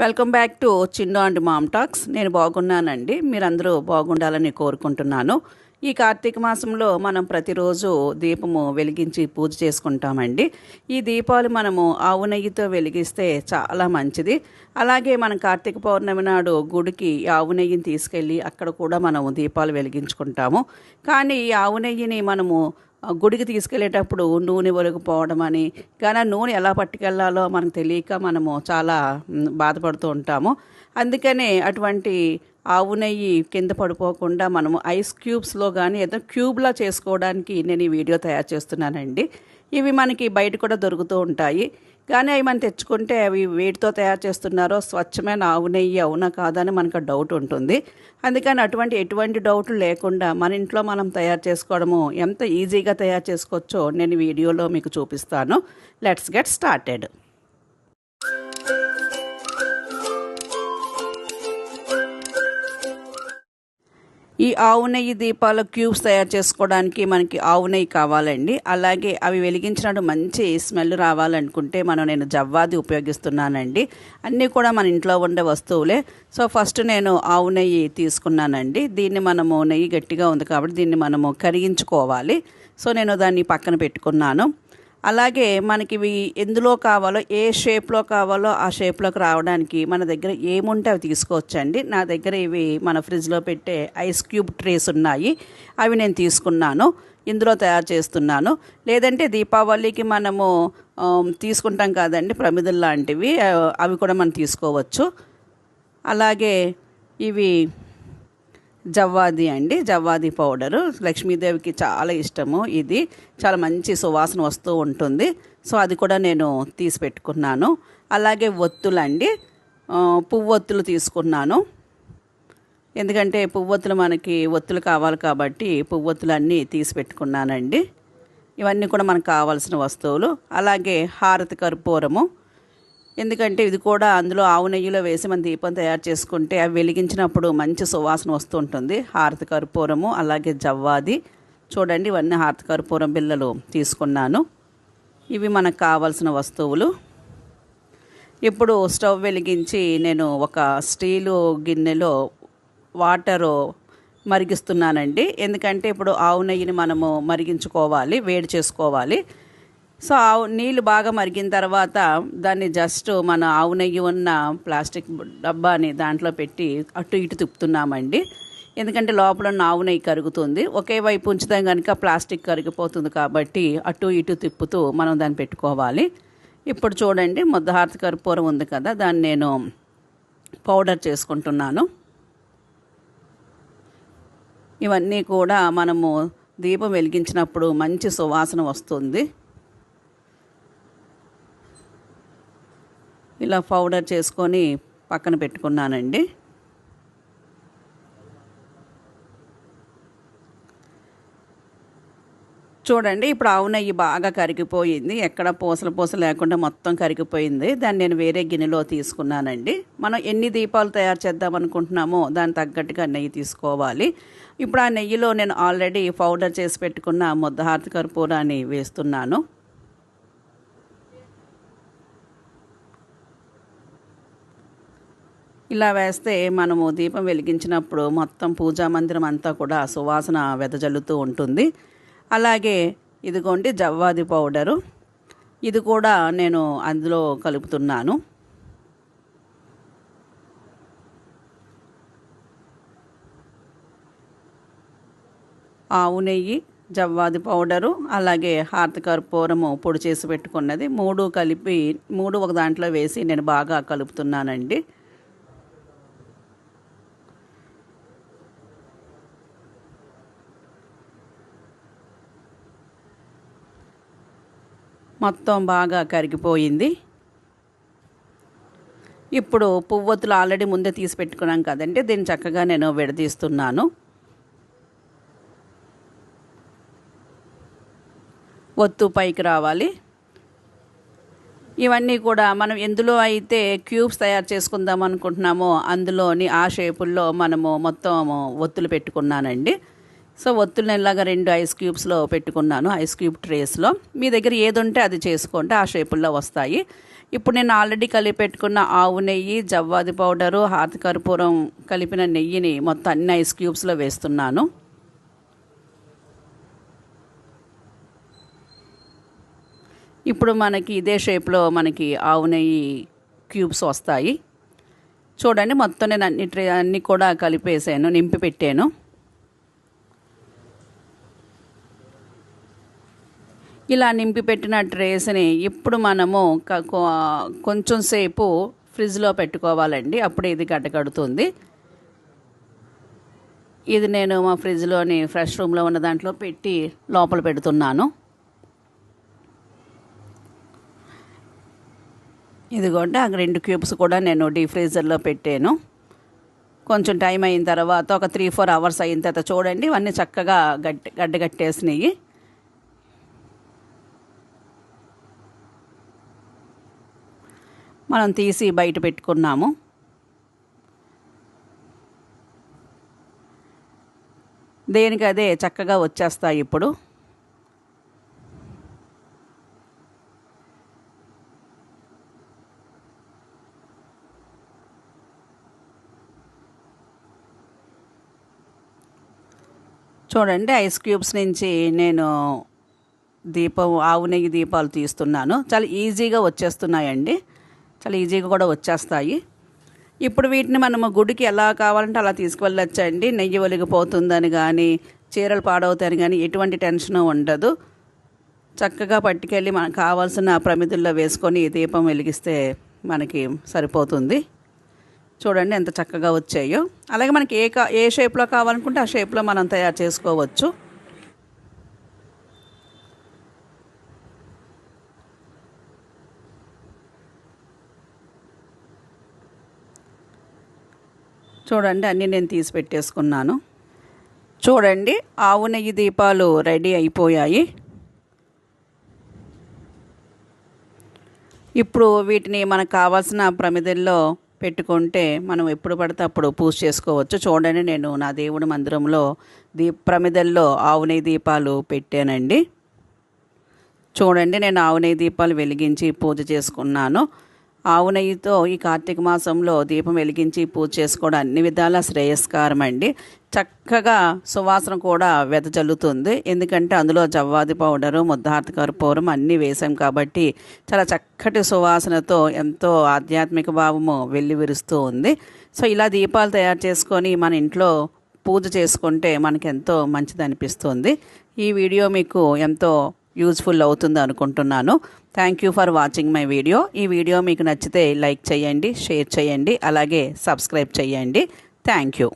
Welcome back to Chinno and mom talks. నేను బాగున్నానండి. మీరందరూ బాగుండాలని కోరుకుంటున్నాను. ఈ కార్తీక మాసంలో మనం ప్రతిరోజు దీపము వెలిగించి పూజ చేసుకుంటామండి. ఈ దీపాలు మనము ఆవు నెయ్యితో వెలిగిస్తే చాలా మంచిది. అలాగే మనం కార్తీక పౌర్ణమి నాడు గుడికి ఈ ఆవు నెయ్యిని తీసుకెళ్ళి అక్కడ కూడా మనము దీపాలు వెలిగించుకుంటాము. కానీ ఈ ఆవు నెయ్యిని మనము గుడికి తీసుకెళ్ళేటప్పుడు నూనె ఒలిగిపోవడం అని కానీ ఆ నూనె ఎలా పట్టుకెళ్ళాలో మనకు తెలియక మనము చాలా బాధపడుతూ ఉంటాము. అందుకనే అటువంటి ఆవు నెయ్యి కింద పడిపోకుండా మనము ఐస్ క్యూబ్స్లో కానీ ఏదో క్యూబ్లా చేసుకోవడానికి నేను ఈ వీడియో తయారు చేస్తున్నానండి. ఇవి మనకి బయట కూడా దొరుకుతూ ఉంటాయి. కానీ అవి మనం తెచ్చుకుంటే అవి వేటితో తయారు చేస్తున్నారో స్వచ్ఛమైన ఆవు నెయ్యి అవునా కాదా అని మనకు డౌట్ ఉంటుంది. అందుకని అటువంటి ఎటువంటి డౌట్లు లేకుండా మన ఇంట్లో మనం తయారు చేసుకోవడము ఎంత ఈజీగా తయారు చేసుకోవచ్చో నేను వీడియోలో మీకు చూపిస్తాను. Let's get started. ఈ ఆవు నెయ్యి దీపాల క్యూబ్స్ తయారు చేసుకోవడానికి మనకి ఆవు నెయ్యి కావాలండి. అలాగే అవి వెలిగించినట్టు మంచి స్మెల్ రావాలనుకుంటే మనం నేను జవ్వాది ఉపయోగిస్తున్నానండి. అన్నీ కూడా మన ఇంట్లో ఉండే వస్తువులే. సో ఫస్ట్ నేను ఆవు నెయ్యి తీసుకున్నానండి. దీన్ని మనము నెయ్యి గట్టిగా ఉంది కాబట్టి దీన్ని మనము కరిగించుకోవాలి. సో నేను దాన్ని పక్కన పెట్టుకున్నాను. అలాగే మనకి ఇవి ఎందులో కావాలో ఏ షేప్లో కావాలో ఆ షేప్లోకి రావడానికి మన దగ్గర ఏముంటే అవి తీసుకోవచ్చండి. నా దగ్గర ఇవి మన ఫ్రిడ్జ్లో పెట్టే ఐస్ క్యూబ్ ట్రేస్ ఉన్నాయి. అవి నేను తీసుకున్నాను. ఇందులో తయారు చేస్తున్నాను. లేదంటే దీపావళికి మనము తీసుకుంటాం కాదండి ప్రమిదలు లాంటివి. అవి కూడా మనం తీసుకోవచ్చు. అలాగే ఇవి జవ్వాది అండి జవ్వాది పౌడరు. లక్ష్మీదేవికి చాలా ఇష్టము ఇది. చాలా మంచి సువాసన వస్తూ ఉంటుంది. సో అది కూడా నేను తీసి పెట్టుకున్నాను. అలాగే ఒత్తులండి. పువ్వొత్తులు తీసుకున్నాను. ఎందుకంటే పువ్వొత్తులు మనకి ఒత్తులు కావాలి కాబట్టి పువ్వొత్తులు అన్నీ తీసి పెట్టుకున్నానండి. ఇవన్నీ కూడా మనకు కావాల్సిన వస్తువులు. అలాగే హారతి కర్పూరము. ఎందుకంటే ఇది కూడా అందులో ఆవు నెయ్యిలో వేసి మనం దీపం తయారు చేసుకుంటే అవి వెలిగించినప్పుడు మంచి సువాసన వస్తుంటుంది. హారతి కర్పూరము అలాగే జవ్వాది. చూడండి ఇవన్నీ హారతి కర్పూరం బిళ్ళలు తీసుకున్నాను. ఇవి మనకు కావాల్సిన వస్తువులు. ఇప్పుడు స్టవ్ వెలిగించి నేను ఒక స్టీలు గిన్నెలో వాటరు మరిగిస్తున్నానండి. ఎందుకంటే ఇప్పుడు ఆవు నెయ్యిని మనము మరిగించుకోవాలి వేడి చేసుకోవాలి. సో ఆవు నీళ్ళు బాగా మరిగిన తర్వాత దాన్ని జస్ట్ మన ఆవు నెయ్యి ఉన్న ప్లాస్టిక్ డబ్బాని దాంట్లో పెట్టి అటు ఇటు తిప్పుతున్నామండి. ఎందుకంటే లోపల ఉన్న ఆవు నెయ్యి కరుగుతుంది. ఒకే వైపు ఉంచుతాం కనుక ప్లాస్టిక్ కరిగిపోతుంది కాబట్టి అటు ఇటు తిప్పుతూ మనం దాన్ని పెట్టుకోవాలి. ఇప్పుడు చూడండి ముద్దహారతి కర్పూరం ఉంది కదా దాన్ని నేను పౌడర్ చేసుకుంటున్నాను. ఇవన్నీ కూడా మనము దీపం వెలిగించినప్పుడు మంచి సువాసన వస్తుంది. ఇలా పౌడర్ చేసుకొని పక్కన పెట్టుకున్నానండి. చూడండి ఇప్పుడు ఆవు నెయ్యి బాగా కరిగిపోయింది. ఎక్కడ పూసలు పూసలు లేకుండా మొత్తం కరిగిపోయింది. దాన్ని నేను వేరే గిన్నెలో తీసుకున్నానండి. మనం ఎన్ని దీపాలు తయారు చేద్దాం అనుకుంటున్నామో దాని తగ్గట్టుగా నెయ్యి తీసుకోవాలి. ఇప్పుడు ఆ నెయ్యిలో నేను ఆల్రెడీ పౌడర్ చేసి పెట్టుకున్న ముద్దహారతి కర్పూరాన్ని వేస్తున్నాను. ఇలా వేస్తే మనము దీపం వెలిగించినప్పుడు మొత్తం పూజా మందిరం అంతా కూడా సువాసన వెదజల్లుతూ ఉంటుంది. అలాగే ఇదిగోండి జవ్వాది పౌడరు. ఇది కూడా నేను అందులో కలుపుతున్నాను. ఆవు నెయ్యి జవ్వాది పౌడరు అలాగే హారతి కర్పూరము పొడి చేసి పెట్టుకున్నది. మూడు కలిపి మూడు ఒక దాంట్లో వేసి నేను బాగా కలుపుతున్నానండి. మొత్తం బాగా కరిగిపోయింది. ఇప్పుడు పువ్వొత్తులు ఆల్రెడీ ముందే తీసి పెట్టుకున్నాం కదండి. దీన్ని చక్కగా నేను విడదీస్తున్నాను. ఒత్తు పైకి రావాలి. ఇవన్నీ కూడా మనం ఎందులో అయితే క్యూబ్స్ తయారు చేసుకుందాం అనుకుంటున్నామో అందులోని ఆ షేపుల్లో మనము మొత్తం ఒత్తులు పెట్టుకున్నానండి. సో ఒత్తులనేలాగా రెండు ఐస్ క్యూబ్స్లో పెట్టుకున్నాను ఐస్ క్యూబ్ ట్రేస్లో. మీ దగ్గర ఏది ఉంటే అది చేసుకోండి ఆ షేపుల్లో వస్తాయి. ఇప్పుడు నేను ఆల్రెడీ కలిపి పెట్టుకున్న ఆవు నెయ్యి జవ్వాది పౌడరు హాతి కర్పూరం కలిపిన నెయ్యిని మొత్తం అన్ని ఐస్ క్యూబ్స్లో వేస్తున్నాను. ఇప్పుడు మనకి ఇదే షేప్లో మనకి ఆవు నెయ్యి క్యూబ్స్ వస్తాయి. చూడండి మొత్తం నేను అన్ని ట్రే అన్నీ కూడా కలిపేసాను నింపి పెట్టాను. ఇలా నింపి పెట్టిన ట్రేస్ని ఇప్పుడు మనము కొంచెం సేపు ఫ్రిడ్జ్లో పెట్టుకోవాలండి. అప్పుడు ఇది గడ్డకడుతుంది ఇది నేను మా ఫ్రిడ్జ్లోని ఫ్రెష్ రూమ్లో ఉన్న దాంట్లో పెట్టి లోపల పెడుతున్నాను. ఇదిగోండి ఆ రెండు క్యూబ్స్ కూడా నేను డీ ఫ్రీజర్లో పెట్టాను. కొంచెం టైం అయిన తర్వాత ఒక త్రీ ఫోర్ అవర్స్ అయిన తర్వాత చూడండి ఇవన్నీ చక్కగా గడ్డ గడ్డ కట్టేసినాయి మనం తీసి బయట పెట్టుకున్నాము. దేనికి అదే చక్కగా వచ్చేస్తాయి ఇప్పుడు. చూడండి ఐస్ క్యూబ్స్ నుంచి నేను దీపం ఆవు నెయ్యి దీపాలు తీస్తున్నాను. చాలా ఈజీగా వచ్చేస్తున్నాయండి. చాలా ఈజీగా కూడా వచ్చేస్తాయి. ఇప్పుడు వీటిని మనము గుడికి ఎలా కావాలంటే అలా తీసుకువెళ్ళొచ్చండి. నెయ్యి ఒలిగిపోతుందని కానీ చీరలు పాడవుతాయని కానీ ఎటువంటి టెన్షన్ ఉండదు. చక్కగా పట్టుకెళ్ళి మనకు కావాల్సిన ప్రమిదుల్లో వేసుకొని దీపం వెలిగిస్తే మనకి సరిపోతుంది. చూడండి ఎంత చక్కగా వచ్చాయో. అలాగే మనకి ఏ కా ఏ షేప్లో కావాలనుకుంటే ఆ షేప్లో మనం తయారు చేసుకోవచ్చు. చూడండి అన్నీ నేను తీసి పెట్టేసుకున్నాను. చూడండి ఆవు నెయ్యి దీపాలు రెడీ అయిపోయాయి. ఇప్పుడు వీటిని మనకు కావాల్సిన ప్రమిదల్లో పెట్టుకుంటే మనం ఎప్పుడు పడితే అప్పుడు పూజ చేసుకోవచ్చు. చూడండి నేను నా దేవుడి మందిరంలో దీప ప్రమిదల్లో ఆవు నెయ్యి దీపాలు పెట్టానండి. చూడండి నేను ఆవు దీపాలు వెలిగించి పూజ చేసుకున్నాను. ఆవు నెయ్యితో ఈ కార్తీక మాసంలో దీపం వెలిగించి పూజ చేసుకోవడం అన్ని విధాల శ్రేయస్కారం అండి చక్కగా సువాసన కూడా వెదజల్లుతుంది ఎందుకంటే అందులో జవ్వాది పౌడరు ముద్దార్థ కర్పూరం అన్నీ వేసాం కాబట్టి చాలా చక్కటి సువాసనతో ఎంతో ఆధ్యాత్మిక భావము వెళ్ళి విరుస్తూ ఉంది. సో ఇలా దీపాలు తయారు చేసుకొని మన ఇంట్లో పూజ చేసుకుంటే మనకెంతో మంచిది అనిపిస్తుంది ఈ వీడియో మీకు ఎంతో యూజ్ఫుల్ అవుతుంది అనుకుంటున్నాను. Thank you for watching my video ఈ వీడియో మీకు నచ్చితే లైక్ చేయండి షేర్ చేయండి అలాగే సబ్స్క్రైబ్ చేయండి. Thank you